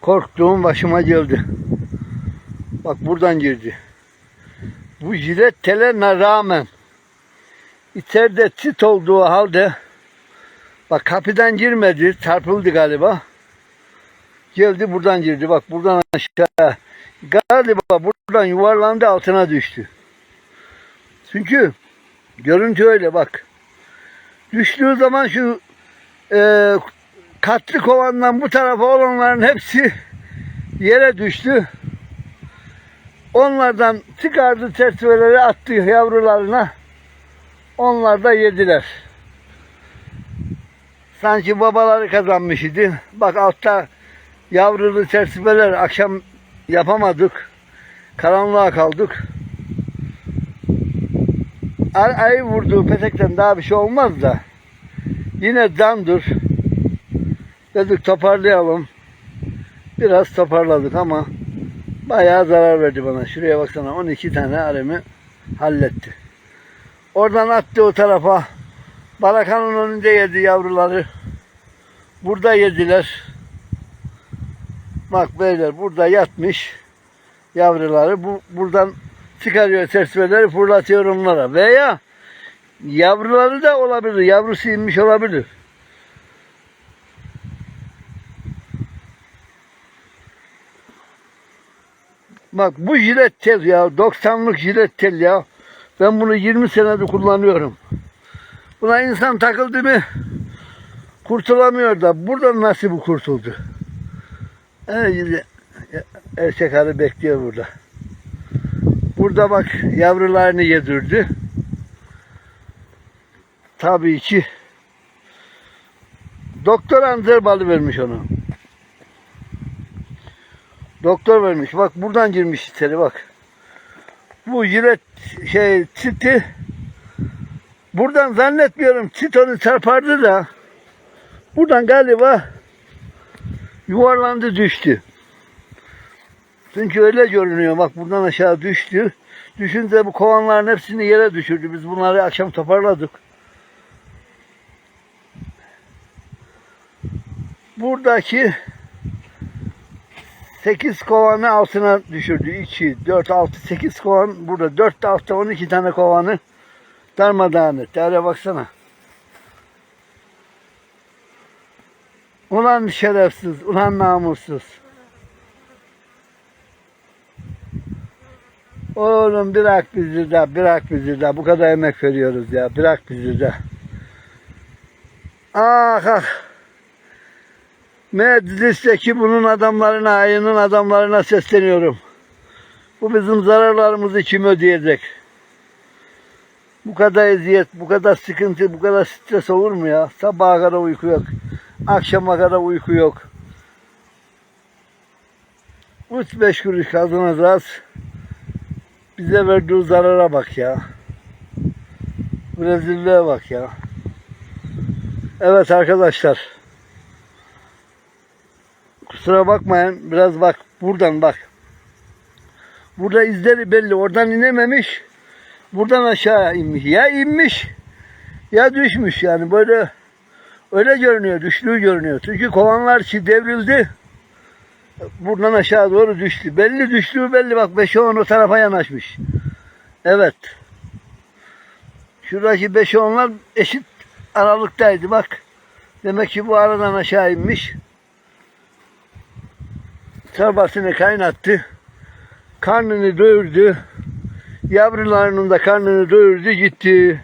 Korktuğum başıma geldi. Bak buradan girdi. Bu jilet telerine rağmen içeride tit olduğu halde bak kapıdan girmedi. Çarpıldı galiba. Geldi buradan girdi. Bak buradan aşağı. Galiba buradan yuvarlandı altına düştü. Çünkü görüntü öyle bak. Düştüğü zaman şu e, katlı kovandan bu tarafa olanların hepsi yere düştü. Onlardan çıkardı çerçeveleri attı yavrularına. Onlar da yediler. Sanki babaları kazanmış idi. Bak altta yavrulu çerçeveler akşam yapamadık. Karanlığa kaldık. Ay, ay vurduğu petekten daha bir şey olmaz da. Yine dandır. Dedik toparlayalım. Biraz toparladık ama bayağı zarar verdi bana. Şuraya baksana 12 tane aremi halletti. Oradan attı o tarafa. Barakanın önünde yedi yavruları. Burada yediler. Bak beyler burada yatmış yavruları. Bu buradan çıkarıyor çerçeveleri fırlatıyor onlara. Veya yavruları da olabilir. Yavrusu inmiş olabilir. Bak bu jilet tel ya. 90'lık jilet tel ya. Ben bunu 20 senedir kullanıyorum. Buna insan takıldı mı kurtulamıyor da buradan nasıl bu kurtuldu? Evet, erkek arı bekliyor burada. Burada bak yavrularını yedirdi. Tabii ki doktor anzer balı vermiş onu. Doktor vermiş. Bak buradan girmiş içeri bak. Bu jilet şey çiti buradan zannetmiyorum çit onu çarpardı da buradan galiba yuvarlandı düştü. Çünkü öyle görünüyor. Bak buradan aşağı düştü. Düşünce bu kovanların hepsini yere düşürdü. Biz bunları akşam toparladık. Buradaki 8 kovanı altına düşürdü. 2, 4, 6, 8 kovan burada. 4 de altta 12 tane kovanı darmadağın etti. Hadi baksana. Ulan şerefsiz, ulan namussuz. Oğlum bırak bizi de, bırak bizi de. Bu kadar emek veriyoruz ya. Bırak bizi de. Ah ah. Meclisteki bunun adamlarına, ayının adamlarına sesleniyorum. Bu bizim zararlarımızı kim ödeyecek? Bu kadar eziyet, bu kadar sıkıntı, bu kadar stres olur mu ya? Sabaha kadar uyku yok. Akşama kadar uyku yok. 3-5 kuruş kazanacağız. Bize verdiği zarara bak ya. Bu rezilliğe bak ya. Evet arkadaşlar. Kusura bakmayın. Biraz bak. Buradan bak. Burada izleri belli. Oradan inememiş. Buradan aşağı inmiş. Ya inmiş ya düşmüş yani böyle öyle görünüyor. Düştüğü görünüyor. Çünkü kovanlar çi devrildi. Buradan aşağı doğru düştü. Belli düştüğü belli. Bak 5'e 10 o tarafa yanaşmış. Evet. Şuradaki 5'e 10'lar eşit aralıktaydı bak. Demek ki bu aradan aşağı inmiş. Çorbasını kaynattı. Karnını doyurdu. Yavrularının da karnını doyurdu gitti.